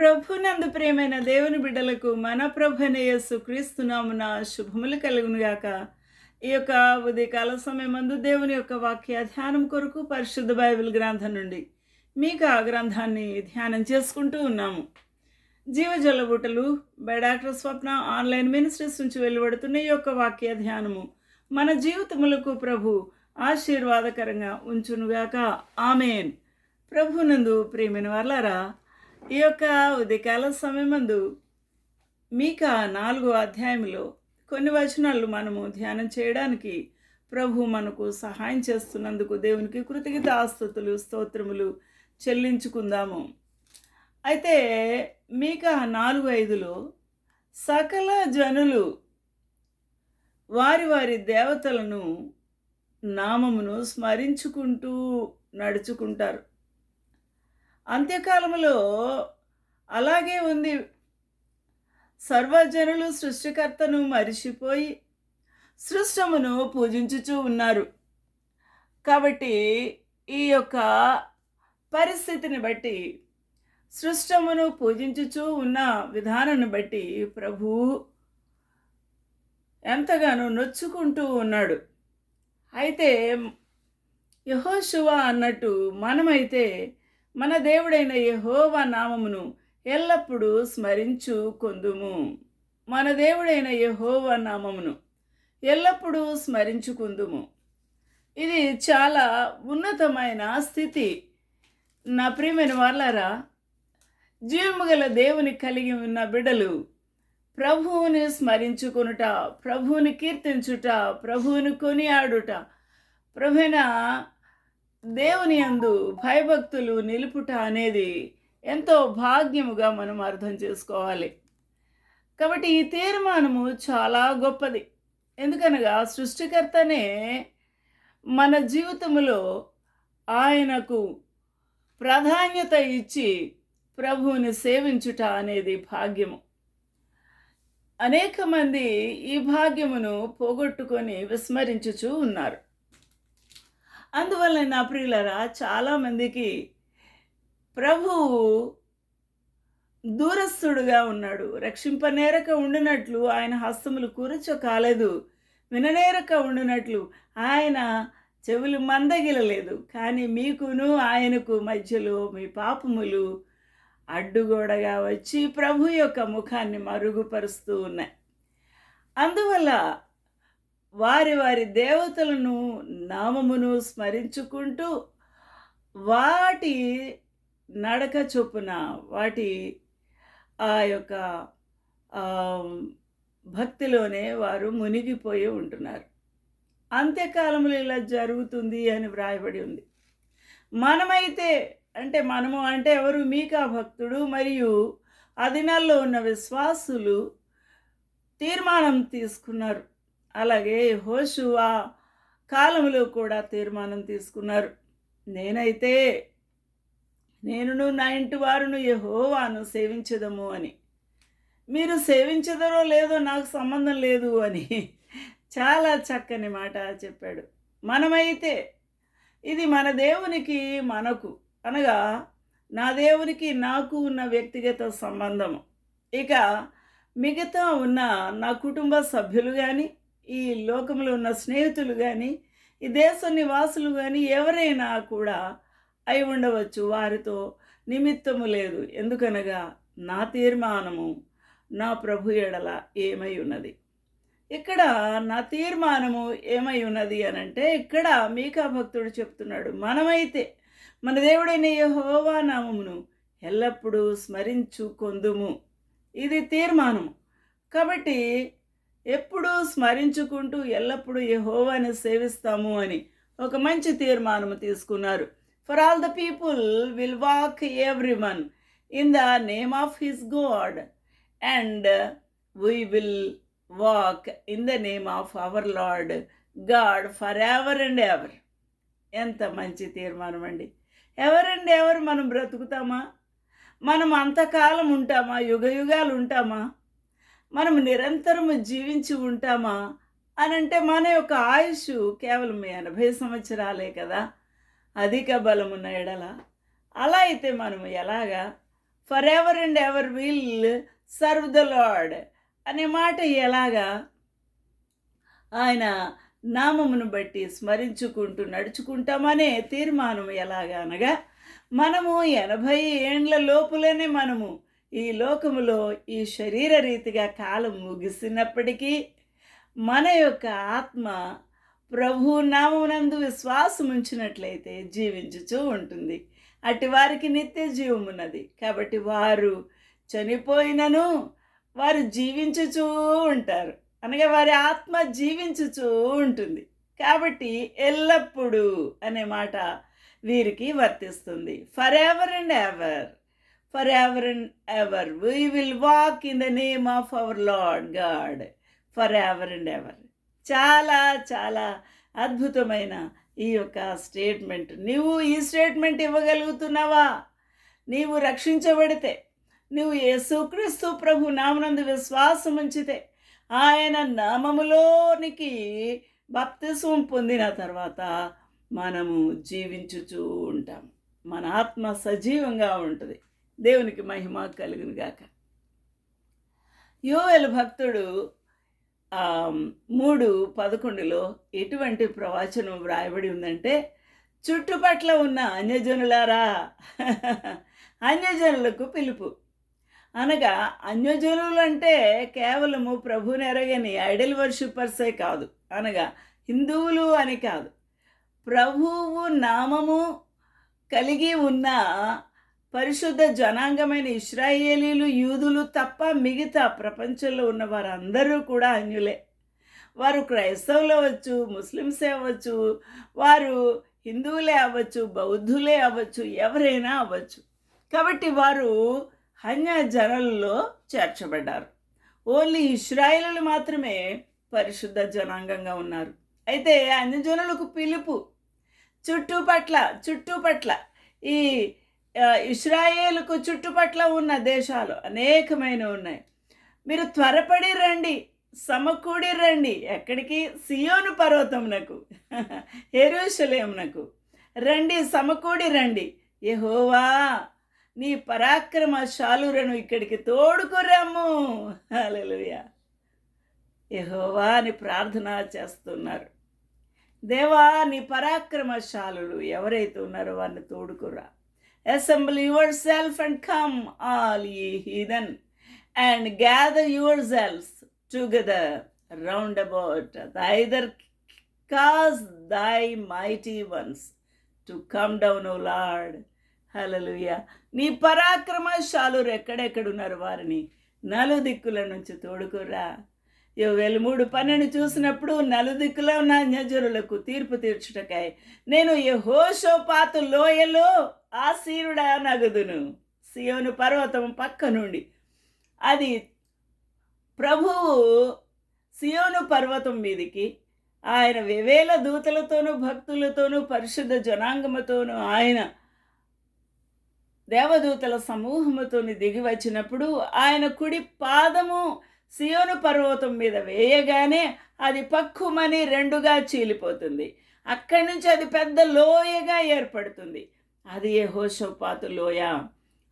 ప్రభునందు ప్రేమైన దేవుని బిడ్డలకు మన ప్రభున యేసు క్రీస్తునామున శుభములు కలుగునుగాక. ఈ యొక్క ఉదయకాల సమయమందు దేవుని యొక్క వాక్య ధ్యానం కొరకు పరిశుద్ధ బైబిల్ గ్రంథం నుండి మీకు ఆ గ్రంథాన్ని ధ్యానం చేసుకుంటూ ఉన్నాము. జీవజల బుటలు by doctor Swapna online ministries నుంచి వెలువడుతున్న ఈ యొక్క వాక్య ధ్యానము మన జీవితములకు ప్రభు ఆశీర్వాదకరంగా ఉంచునుగాక. ఆమెన్. ప్రభునందు ప్రేమైన వాళ్ళారా ఈ యొక్క ఉదయకాల సమయమందు మీక నాలుగో అధ్యాయంలో కొన్ని వచనాలు మనము ధ్యానం చేయడానికి ప్రభు మనకు సహాయం చేస్తున్నందుకు దేవునికి కృతజ్ఞత ఆస్తుతులు స్తోత్రములు చెల్లించుకుందాము. అయితే మీక నాలుగు ఐదులో సకల జనులు వారి వారి దేవతలను నామమును స్మరించుకుంటూ నడుచుకుంటారు. అంత్యకాలంలో అలాగే ఉంది. సర్వజనులు సృష్టికర్తను మరిచిపోయి సృష్టమును పూజించుచూ ఉన్నారు. కాబట్టి ఈ యొక్క పరిస్థితిని బట్టి సృష్టమును పూజించుచూ ఉన్న విధానాన్ని బట్టి ప్రభు ఎంతగానో నొచ్చుకుంటూ ఉన్నాడు. అయితే యహోశివ అన్నట్టు మనమైతే మన దేవుడైన యహోవా నామమును ఎల్లప్పుడూ స్మరించు కొందుము. మన దేవుడైన యహోవా నామమును ఎల్లప్పుడూ స్మరించుకుందుము ఇది చాలా ఉన్నతమైన స్థితి. నా ప్రియమైన వాళ్ళారా జీవము గల దేవుని కలిగి ఉన్న బిడ్డలు ప్రభువుని స్మరించుకొనుట ప్రభువుని కీర్తించుట ప్రభువుని కొనియాడుట ప్రభున దేవుని యందు భయభక్తులు నిలుపుట అనేది ఎంతో భాగ్యముగా మనం అర్థం చేసుకోవాలి. కాబట్టి ఈ తీర్మానము చాలా గొప్పది. ఎందుకనగా సృష్టికర్తనే మన జీవితంలో ఆయనకు ప్రాధాన్యత ఇచ్చి ప్రభువుని సేవించుట అనేది భాగ్యము. అనేక మంది ఈ భాగ్యమును పోగొట్టుకొని విస్మరించుచూ ఉన్నారు. అందువల్ల నా ప్రియులరా చాలామందికి ప్రభువు దూరస్థుడుగా ఉన్నాడు. రక్షింపనేరక ఉండినట్లు ఆయన హస్తములు కూర్చో కాలేదు. విననేరక ఉండినట్లు ఆయన చెవులు మందగిలలేదు. కానీ మీకును ఆయనకు మధ్యలో మీ పాపములు అడ్డుగోడగా వచ్చి ప్రభు యొక్క ముఖాన్ని మరుగుపరుస్తూ ఉన్నాయి. అందువల్ల వారి వారి దేవతలను నామమును స్మరించుకుంటూ వాటి నడక చొప్పున వాటి ఆ యొక్క భక్తిలోనే వారు మునిగిపోయి ఉంటున్నారు. అంత్యకాలంలో ఇలా జరుగుతుంది అని వ్రాయబడి ఉంది. మనమైతే అంటే మనము అంటే ఎవరు మీకా భక్తుడు మరియు ఆ దినాల్లో ఉన్న విశ్వాసులు తీర్మానం తీసుకున్నారు. అలాగే హోషువా కాలంలో కూడా తీర్మానం తీసుకున్నారు. నేనైతే నేనును నా ఇంటి వారును యహోవాను సేవించదము అని. మీరు సేవించదరో లేదో నాకు సంబంధం లేదు అని చాలా చక్కని మాట చెప్పాడు. మనమైతే ఇది మన దేవునికి మనకు అనగా నా దేవునికి నాకు ఉన్న వ్యక్తిగత సంబంధము. ఇక మిగతా ఉన్న నా కుటుంబ సభ్యులు కానీ ఈ లోకంలో ఉన్న స్నేహితులు కానీ ఈ దేశ నివాసులు కానీ ఎవరైనా కూడా అయి ఉండవచ్చు. వారితో నిమిత్తము లేదు. ఎందుకనగా నా తీర్మానము నా ప్రభు ఎడల ఏమై ఉన్నది. ఇక్కడ నా తీర్మానము ఏమై ఉన్నది అని అంటే ఇక్కడ మీకా భక్తుడు చెప్తున్నాడు మనమైతే మన దేవుడైన యహోవా నామమును ఎల్లప్పుడూ స్మరించు కొందుము. ఇది తీర్మానము. కాబట్టి ఎప్పుడూ స్మరించుకుంటూ ఎల్లప్పుడూ యహోవాని సేవిస్తాము అని ఒక మంచి తీర్మానం తీసుకున్నారు. For all the people will walk every one in the name of his god and we will walk in the name of our Lord God for ever and ever ఎంత మంచి తీర్మానం అండి. ఎవర్ అండ్ ఎవరు మనం బ్రతుకుతామా? మనం అంతకాలం ఉంటామా? యుగ యుగాలు ఉంటామా? మనం నిరంతరము జీవించి ఉంటామా అని అంటే మన యొక్క ఆయుష్ కేవలం ఎనభై సంవత్సరాలే కదా. అధిక బలమున్న ఎడల. అలా అయితే మనము ఎలాగా? For ever and ever will serve the Lord అనే మాట ఎలాగా? ఆయన నామమును బట్టి స్మరించుకుంటూ నడుచుకుంటామనే తీర్మానం ఎలాగా అనగా? మనము ఎనభై ఏండ్ల లోపులనే మనము ఈ లోకములో ఈ శరీర రీతిగా కాలం ముగిసినప్పటికీ మన యొక్క ఆత్మ ప్రభు నామమునందు విశ్వాసం ఉంచినట్లయితే జీవించుచూ ఉంటుంది. అటు వారికి నిత్య జీవమున్నది. కాబట్టి వారు చనిపోయినను వారు జీవించుచూ ఉంటారు. అనగా వారి ఆత్మ జీవించుచూ ఉంటుంది. కాబట్టి ఎల్లప్పుడూ అనే మాట వీరికి వర్తిస్తుంది. For ever and ever for ever and ever we will walk in the name of our Lord God for ever and ever చాలా చాలా అద్భుతమైన ఈ యొక్క స్టేట్మెంట్ నీవు ఈ స్టేట్మెంట్ ఇవ్వగలుగుతున్నావా? నీవు రక్షించబడితే నువ్వు యేసుక్రీస్తు ప్రభు నామనందు విశ్వాసం ఉంచితే ఆయన నామములోనికి బప్తిస్వం పొందిన తర్వాత మనము జీవించుచూ ఉంటాం. మన ఆత్మ సజీవంగా ఉంటుంది. దేవునికి మహిమ కలుగును గాక. యోవెల్ భక్తుడు మూడు పదకొండులో ఎటువంటి ప్రవచనం వ్రాయబడి ఉందంటే చుట్టుపట్ల ఉన్న అన్యజనులారా అన్యజనులకు పిలుపు. అనగా అన్యజనులు అంటే కేవలము ప్రభుని ఎరగని ఐడల్ వర్షిపర్సే కాదు. అనగా హిందువులు అని కాదు. ప్రభువు నామము కలిగి ఉన్న పరిశుద్ధ జనాంగమైన ఇస్రాయేలీలు యూదులు తప్ప మిగతా ప్రపంచంలో ఉన్న వారందరూ కూడా అన్యులే. వారు క్రైస్తవులు అవ్వచ్చు ముస్లిమ్సే అవ్వచ్చు వారు హిందువులే అవ్వచ్చు బౌద్ధులే అవ్వచ్చు ఎవరైనా అవ్వచ్చు. కాబట్టి వారు అన్య జనంలో చేర్చబడ్డారు. ఓన్లీ ఇస్రాయిలు మాత్రమే పరిశుద్ధ జనాంగంగా ఉన్నారు. అయితే అన్యజనులకు పిలుపు చుట్టుపట్ల చుట్టుపట్ల ఈ ఇస్రాయేల్కు చుట్టుపట్ల ఉన్న దేశాలు అనేకమైన ఉన్నాయి. మీరు త్వరపడి రండి సమకూడి రండి. ఎక్కడికి? సియోను పర్వతమునకు ఎరుషలేమునకు. రండి సమకూడి రండి. యెహోవా నీ పరాక్రమ శాలురను ఇక్కడికి తోడుకురమ్ము. హల్లెలూయా. ఎహోవా అని ప్రార్థన చేస్తున్నారు. దేవా నీ పరాక్రమ శాలులు ఎవరైతే ఉన్నారో వారిని తోడుకురా. Assemble your self and come all ye heathen and gather your self together round about thither cause thy mighty ones to come down O Lord hallelujah నీ పరాక్రమశాలురు ఎక్కడెక్కడున్నారు వారిని? నలుదిక్కుల నుంచి తోడుకురా యోవేలు మూడు పన్నెండు చూసినప్పుడు నలుదిక్కులో ఉన్న అన్యజనులకు తీర్పు తీర్చుటకై నేను యెహోషోపాతు లోయలో ఆశీరుడా నగదును సియోను పర్వతం పక్క నుండి అది ప్రభువు సియోను పర్వతం మీదికి ఆయన వివేల దూతలతోనూ భక్తులతోనూ పరిశుద్ధ జనాంగముతోనూ ఆయన దేవదూతల సమూహముతోని దిగి వచ్చినప్పుడు ఆయన కుడి పాదము సియోను పర్వతం మీద వేయగానే అది పక్కుమని రెండుగా చీలిపోతుంది. అక్కడి నుంచి అది పెద్ద లోయగా ఏర్పడుతుంది. అది యహోషపాతు లోయ.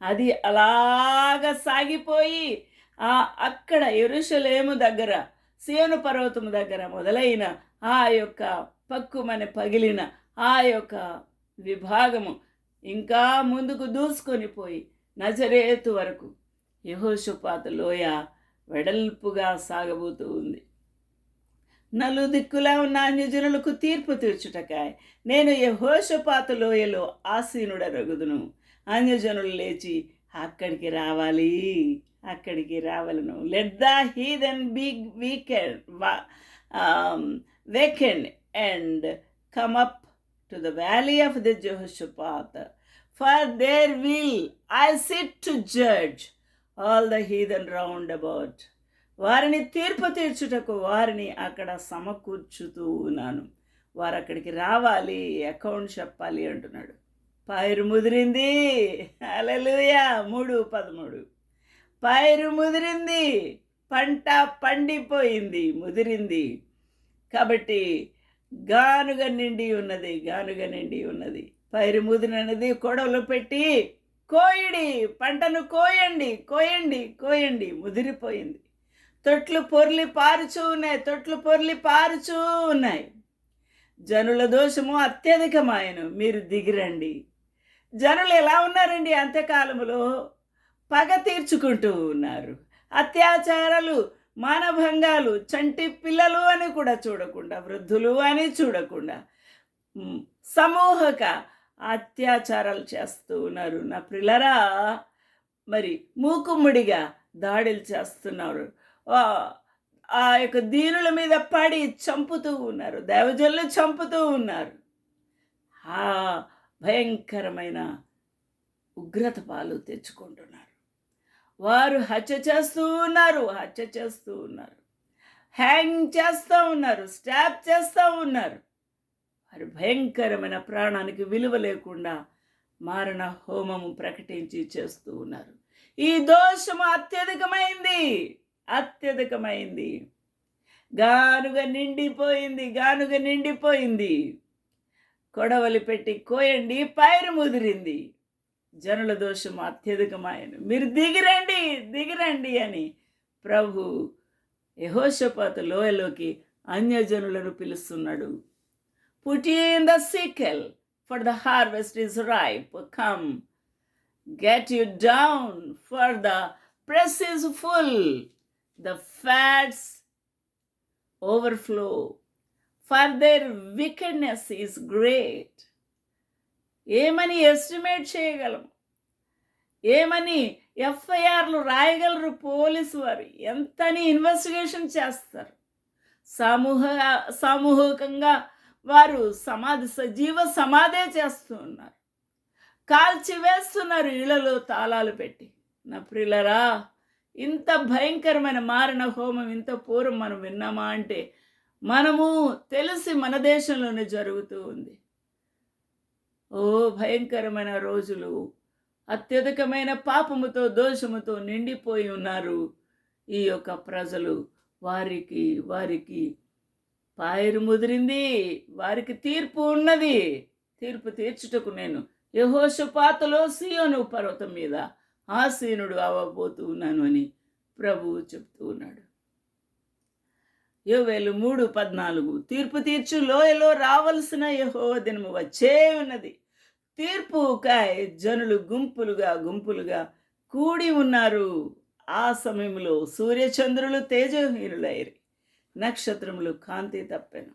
అది అలాగ సాగిపోయి ఆ అక్కడ ఎరుషలేము దగ్గర సేను పర్వతం దగ్గర మొదలైన ఆ యొక్క పక్కుమని పగిలిన ఆ యొక్క విభాగము ఇంకా ముందుకు దూసుకొని పోయి నజరేతు వరకు యహోషుపాతు లోయ వెడల్పుగా సాగబోతూ ఉంది. నలుదిక్కులా ఉన్న అన్యజనులకు తీర్పు తీర్చుటకాయ్. నేను యహోషపాతు లోయలో ఆసీనుడ రగుదును అన్యజనులు లేచి అక్కడికి రావాలి అక్కడికి రావాలను. Let the heathen be wakened wakened and come up to the valley of the Jehoshaphat for there will I sit to judge all the heathen round about వారిని తీర్పు తీర్చుటకు వారిని అక్కడ సమకూర్చుతూ ఉన్నాను వారు అక్కడికి రావాలి అకౌంట్ చెప్పాలి అంటున్నాడు. పైరు ముదిరింది. అలలుయా మూడు పదమూడు. పైరు ముదిరింది. పంట పండిపోయింది ముదిరింది. కాబట్టి గానుగ నిండి ఉన్నది గానుగ నిండి ఉన్నది. పైరు ముదిరినది కొడవలు పెట్టి కోయిడి పంటను కోయండి కోయండి కోయండి. ముదిరిపోయింది. తొట్లు పొర్లి పారుచూ ఉన్నాయి తొట్లు పొర్లి పారుచూ ఉన్నాయి. జనుల దోషము అత్యధికమాయను మీరు దిగిరండి. జనులు ఎలా ఉన్నారండి అంత్యకాలములో పగ తీర్చుకుంటూ ఉన్నారు. అత్యాచారాలు మానభంగాలు చంటి పిల్లలు అని కూడా చూడకుండా వృద్ధులు అని చూడకుండా సమూహక అత్యాచారాలు చేస్తూ ఉన్నారు. నా పిల్లరా మరి మూకుమ్మడిగా దాడులు చేస్తున్నారు. ఆ, ఆ యొక్క దీనుల మీద పడి చంపుతూ ఉన్నారు. దేవజనులు చంపుతూ ఉన్నారు. ఆ భయంకరమైన ఉగ్రత పాలు తెచ్చుకుంటున్నారు. వారు హత్య చేస్తూ ఉన్నారు హత్య చేస్తూ ఉన్నారు. హ్యాంగ్ చేస్తూ ఉన్నారు స్టాప్ చేస్తూ ఉన్నారు. వారు భయంకరమైన ప్రాణానికి విలువ లేకుండా మారణ హోమము ప్రకటించి చేస్తూ ఉన్నారు. ఈ దోషము అత్యధికమైంది. అత్యధికమైంది. గానుగ నిండిపోయింది గానుగ నిండిపోయింది. కొడవలి పెట్టి కోయండి పైరు ముదిరింది. జనుల దోషం అత్యధికమైంది. మీరు దిగిరండి దిగిరండి అని ప్రభు యహోషపాత లోయలోకి అన్యజనులను పిలుస్తున్నాడు. Put in the sickle for the harvest is ripe come get you down for the press is full the fats overflow for their wickedness is great ఏమని ఎస్టిమేట్ చేయగలం? ఏమని ఎఫ్ఐఆర్లు రాయగలరు పోలీసు వారు? ఎంతని ఇన్వెస్టిగేషన్ చేస్తారు? సమూహ సామూహికంగా వారు సమాధి సజీవ సమాధే చేస్తూ ఉన్నారు. కాల్చివేస్తున్నారు ఇళ్ళలో ఇళ్ళలో తాళాలు పెట్టి. నా ప్రిలరా ఇంత భయంకరమైన మారణ హోమం ఇంత పూర్వం మనం విన్నామా అంటే మనము తెలిసి మన దేశంలోనే జరుగుతూ ఉంది. ఓ భయంకరమైన రోజులు. అత్యధికమైన పాపముతో దోషముతో నిండిపోయి ఉన్నారు ఈ యొక్క ప్రజలు. వారికి వారికి పాయరు ముదిరింది వారికి తీర్పు ఉన్నది. తీర్పు తీర్చుటకు నేను యహోషపాతలో సియోను పర్వతం మీద ఆసీనుడు అవ్వబోతూ ఉన్నాను అని ప్రభువు చెప్తూ ఉన్నాడు. యోవేలు మూడు పద్నాలుగు తీర్పు తీర్చు లోయలో రావలసిన యహో దినము వచ్చే ఉన్నది. తీర్పు కాయ జనులు గుంపులుగా గుంపులుగా కూడి ఉన్నారు. ఆ సమయంలో సూర్యచంద్రులు తేజహీనులైరి. నక్షత్రములు కాంతి తప్పెను.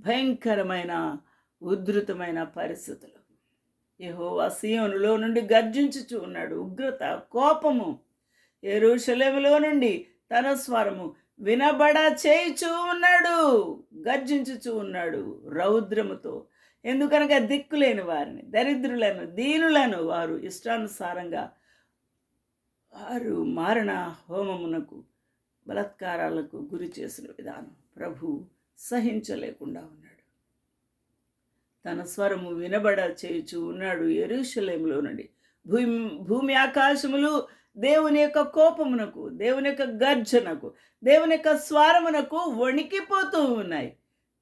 భయంకరమైన ఉధృతమైన పరిస్థితులు. యహోవా సీయోనులో నుండి గర్జించుచు ఉన్నాడు. ఉగ్రత కోపము ఎరుషలేములో నుండి తన స్వరము వినబడ చేయుచూ ఉన్నాడు. గర్జించుచూ ఉన్నాడు రౌద్రముతో. ఎందుకనగా దిక్కులేని వారిని దరిద్రులను దీనులను వారు ఇష్టానుసారంగా వారు మారణ హోమమునకు బలత్కారాలకు గురి చేసిన విధానం ప్రభు సహించలేకుండా ఉన్నాడు. తన స్వరము వినబడ చేయుచు ఉన్నాడు ఎరుషలేములో నుండి భూమి భూమి ఆకాశములు దేవుని యొక్క కోపమునకు దేవుని యొక్క గర్జనకు దేవుని యొక్క స్వరమునకు వణికిపోతూ ఉన్నాయి.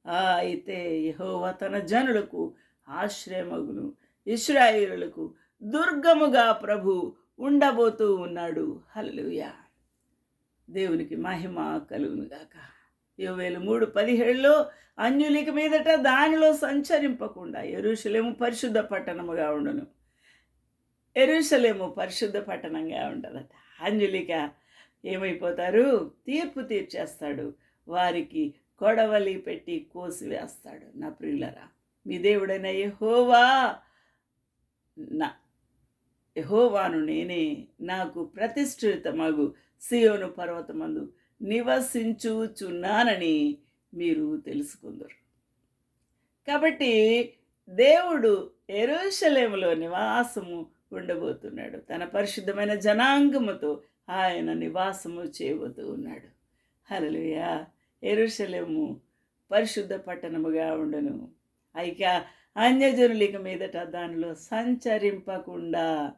ఆ, అయితే యహోవా తన జనులకు ఆశ్రయమగును ఇస్రాయిలకు దుర్గముగా ప్రభు ఉండబోతూ ఉన్నాడు. హల్లుయా దేవునికి మహిమ కలుగునుగాక. యోవేలు మూడు పదిహేడులో అన్యులిక మీదట దానిలో సంచరింపకుండా ఎరుషలేము పరిశుద్ధ పట్టణముగా ఉండను. ఎరుషలేము పరిశుద్ధ పట్టణంగా ఉండదట అంజలిక ఏమైపోతారు? తీర్పు తీర్చేస్తాడు. వారికి కొడవలి పెట్టి కోసి వేస్తాడు నా ప్రియులరా మీ దేవుడైన యహోవా నా ఎహోవాను నేనే నాకు ప్రతిష్ఠితమగు సియోను పర్వతమందు నివసించుచున్నానని మీరు తెలుసుకుందరు. కాబట్టి దేవుడు ఎరుషలేములో నివాసము ఉండబోతున్నాడు. తన పరిశుద్ధమైన జనాంగముతో ఆయన నివాసము చేయబోతూ ఉన్నాడు. హలలుయా ఎరుషలేము పరిశుద్ధ పట్టణముగా ఉండను. అయిక అన్యజనులిక మీదట దానిలో సంచరింపకుండా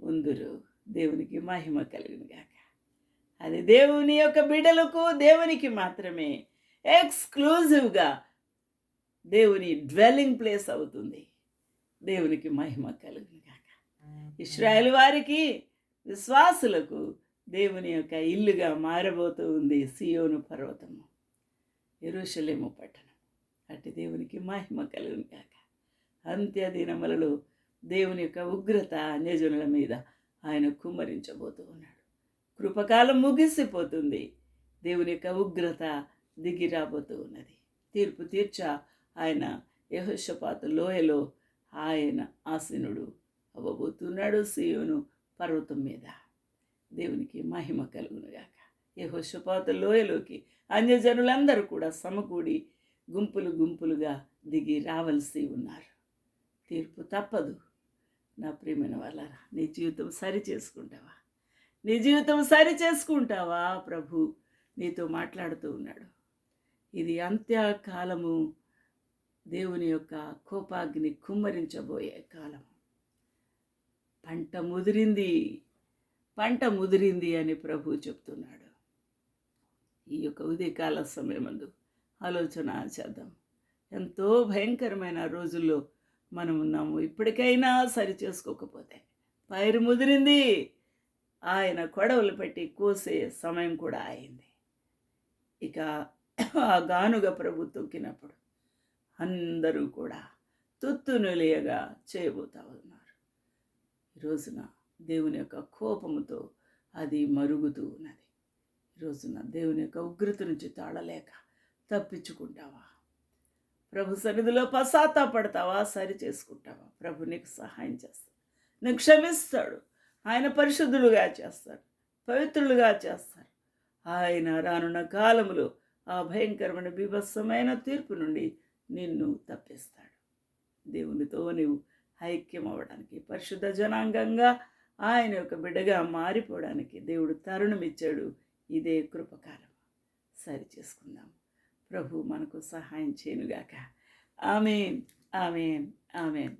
ఉందురు. దేవునికి మహిమ కలుగును గాక. అది దేవుని యొక్క బిడలకు దేవునికి మాత్రమే. ఎక్స్క్లూజివ్గా దేవుని డ్వెల్లింగ్ ప్లేస్ అవుతుంది. దేవునికి మహిమ కలుగును గాక. ఇస్రాయేల్ వారికి విశ్వాసులకు దేవుని యొక్క ఇల్లుగా మారబోతూ ఉంది సియోను పర్వతము. ఎరుషలేము పట్టణం. అట్టి దేవునికి మహిమ కలుగును కాక అంత్య దినములలో దేవుని యొక్క ఉగ్రత అన్యజనుల మీద ఆయన కుమ్మరించబోతూ ఉన్నాడు. కృపకాలం ముగిసిపోతుంది. దేవుని యొక్క ఉగ్రత దిగి రాబోతూ ఉన్నది. తీర్పు తీర్చ ఆయన యహోషపాత లోయలో ఆయన ఆసీనుడు అవ్వబోతున్నాడు సీయోను పర్వతం మీద. దేవునికి మహిమ కలుగునుగాక. యహోషపాత లోయలోకి అన్యజనులందరూ కూడా సమకూడి గుంపులు గుంపులుగా దిగి రావలసి ఉన్నారు. తీర్పు తప్పదు. నా ప్రియమైన వాళ్ళరా నీ జీవితం సరి చేసుకుంటావా? నీ జీవితం సరి చేసుకుంటావా ప్రభు? నీతో మాట్లాడుతూ ఉన్నాడు. ఇది అంత్యకాలము దేవుని యొక్క కోపాగ్ని కుమ్మరించబోయే కాలం పంట ముదిరింది పంట ముదిరింది అని ప్రభు చెప్తున్నాడు. ఈ యొక్క ఉదయకాల సమయమందు ఆలోచన చేద్దాం. ఎంతో భయంకరమైన రోజుల్లో మనం ఉన్నాము. ఇప్పటికైనా సరి చేసుకోకపోతే. పైరు ముదిరింది ఆయన కొడవలు పెట్టి కోసే సమయం కూడా అయింది. ఇక ఆ గానుగ ప్రభు తొక్కినప్పుడు అందరూ కూడా తుత్తునులియగా చేయబోతా ఉన్నారు. ఈ రోజున దేవుని యొక్క కోపముతో అది మరుగుతూ ఉన్నది. ఈ రోజున దేవుని యొక్క ఉగ్రత నుంచి తాళలేక తప్పించుకుంటావా? ప్రభు సన్నిధిలో పశ్చాత్తాపడతావా? సరి చేసుకుంటావా? ప్రభు నీకు సహాయం చేస్తాడు. నీకు క్షమిస్తాడు. ఆయన పరిశుద్ధులుగా చేస్తాడు. పవిత్రులుగా చేస్తారు ఆయన రానున్న కాలములో ఆ భయంకరమైన బీభత్సమైన తీర్పు నుండి నిన్ను తప్పిస్తాడు. దేవునితో నీవు ఐక్యం అవ్వడానికి పరిశుద్ధ జనాంగంగా ఆయన యొక్క బిడ్డగా మారిపోవడానికి దేవుడు తరుణం ఇచ్చాడు ఇదే కృపకాలం సరి చేసుకుందాం. ప్రభు మనకు సహాయం చేయనుగాక. ఆమెన్. ఆమెన్. ఆమెన్.